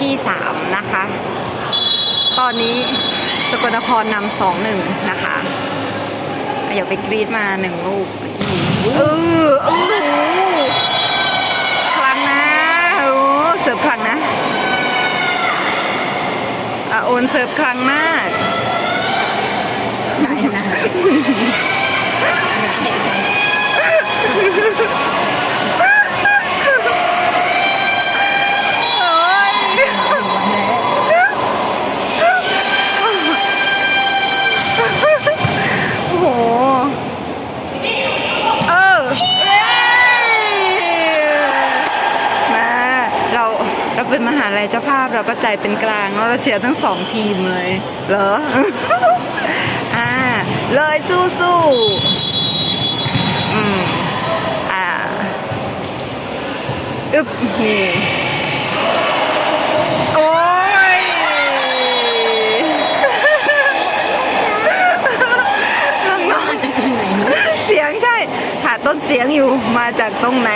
ที่สามนะคะ ตอนนี้สกลนครนำสองหนึ่งนะคะอย่าไปกรีดมาหนึ่งลูกเออโอ้โหคลังนะโอ้เสิร์ฟคลังนะอะโอนเสิร์ฟคลังมากใช่นะาลัยเจ้าภาพเราก็ใจเป็นกลางแล้วเราเชียร์ทั้งสองทีมเลย เหรอ อ่า เลยสู้สู้อืมอ่า อึบนี่ โอ้ย น้องนเนอะๆเสียงใช่ หาต้นเสียงอยู่มาจากตรงไหน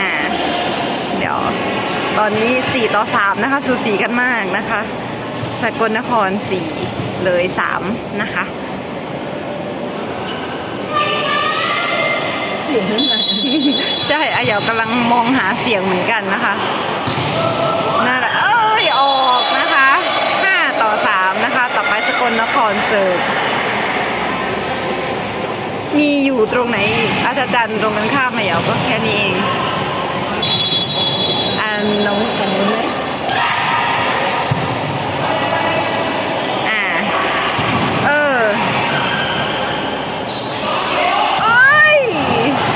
อ่า เดี๋ยว ตอนนี้4ต่อ3นะคะ สูสีกันมากนะคะ สกลนคร4เลย3นะคะเสียงนั้นมาใช่อาเหยากำลังมองหาเสียงเหมือนกันนะคะนั่นแหละเอ้ย ออกนะคะ 5 ต่อ 3 นะคะ ต่อไปสกลนครเสิร์ฟมี อยู่ตรงไหนอีกอาจารย์ตรงกันข้ามมาเหยาก็แค่นี้เองอันน้องกันนู้นไหมอ่าเออโอ้ย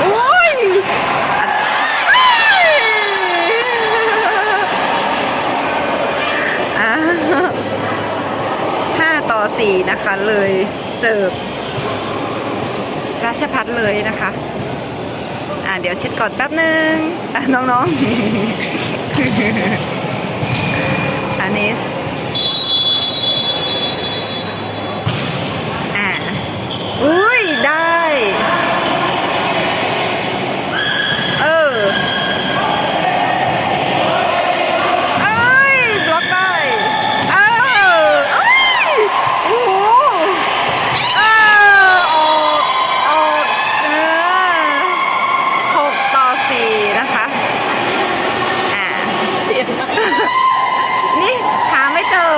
โอ้ยอะห้าต่อสี่นะคะเลยเสิร์ฟ ราชพัฒเลยนะคะ อ่าเดี๋ยวชิดก่อนแป๊บนึงอ่งน้องๆ อันนี้ อ่า อุ้ย ได้ เออ เอ้ย บล็อกได้ เออเอ้ย โอ้โหเออออกออกเออหกต่อสี่นะคะ อ่า เสียงนั้น นี่หาไม่เจอ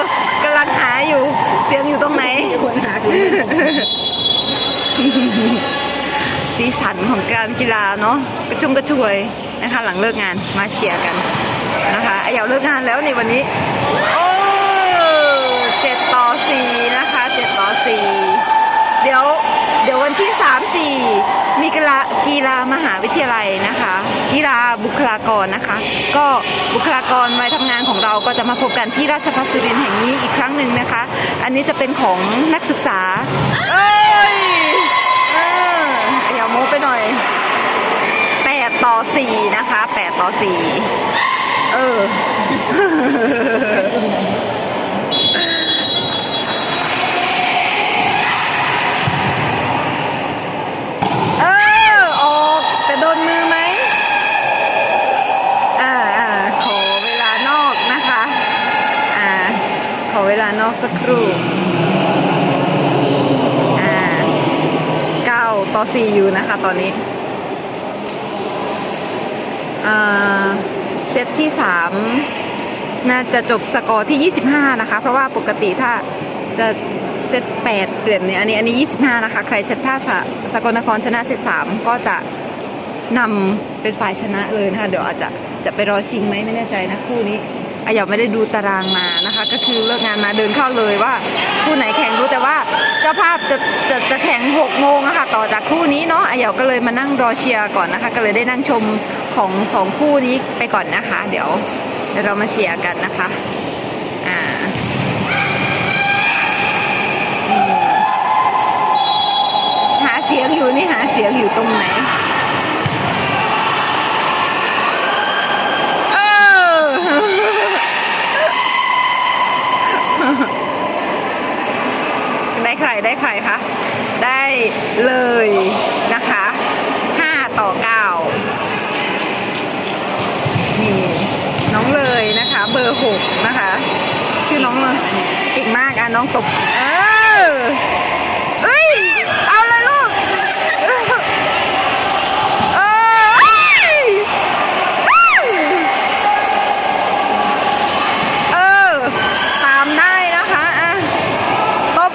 กำลังหาอยู่ เสียงอยู่ตรงไหน มีคนหาเสียงของ สีสันของการกีฬาเนาะกระชุ่มกระชวยนะคะ หลังเลิกงานมาเชียร์กันนะคะไอ้ยาเลิกงานแล้วในวันนี้ โอ้เจ็ดต่อสี่นะคะเจ็ดต่อสี่เดี๋ยวเดี๋ยววันที่สามสี่มีกีฬากีฬามหาวิทยาลัยนะคะ กีฬาบุคลากรนะคะ ก็บุคลากรวัยทำงานของเราก็จะมาพบกันที่ราชภัฏสุรินทร์แห่งนี้อีกครั้งหนึ่งนะคะ อันนี้จะเป็นของนักศึกษาเอ้ย 8 ต่อ 4 นะคะ 8 ต่อ 4 เออ เออ ออกแโดนมือไหมอ่าขอเวลานอกนะคะ อ่า ขอเวลานอกสักครู่ ต่อ4อยู่นะคะตอนนี้เอ่อเซตที่ 3 น่าจะจบสกอร์ที่ 25 นะคะ เพราะว่าปกติถ้าจะเซต8เปลี่ยนเนี่ยอันนี้อันนี้ 25 นะคะ ใครชนะถ้าสสกลนครชนะเซต3 ก็จะนำเป็นฝ่ายชนะเลยนะคะ เดี๋ยวอาจจะจะไปรอชิงไหมไม่แน่ใจนะคู่นี้อาหยาไม่ได้ดูตารางมานะคะ ก็คือเลิกงานมาเดินเข้าเลยว่าคู่ไหนแข่งรู้แต่ว่าเจ้าภาพจะจะจะแข่ง6โมง ต่อจากคู่นี้เนาะอาหยาก็เลยมานั่งรอเชียร์ก่อนนะคะ ก็เลยได้นั่งชมของสองคู่นี้ไปก่อนนะคะ เดี๋ยวเดี๋ยวเรามาเชียร์กันนะคะอ่าหาเสียงอยู่นี่หาเสียงอยู่ตรงไหน น้องตบเออเอ้ย เอาเลยลูกเออเอ้ยเออ ตามได้นะคะอะตบ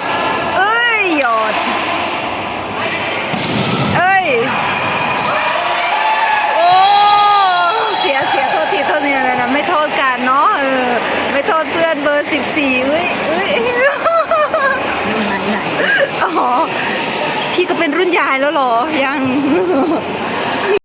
เอ้ย หยอด เอ้ย โอ้ เสียเสียโทษทีโทษทีนะไม่โทษกันเนาะ เออ ไม่โทษเพื่อนเบอร์สิบสี่เอ้ยเอ้ย ไหนไหน อ๋อ พี่ก็เป็นรุ่นยายแล้วหรอ ยัง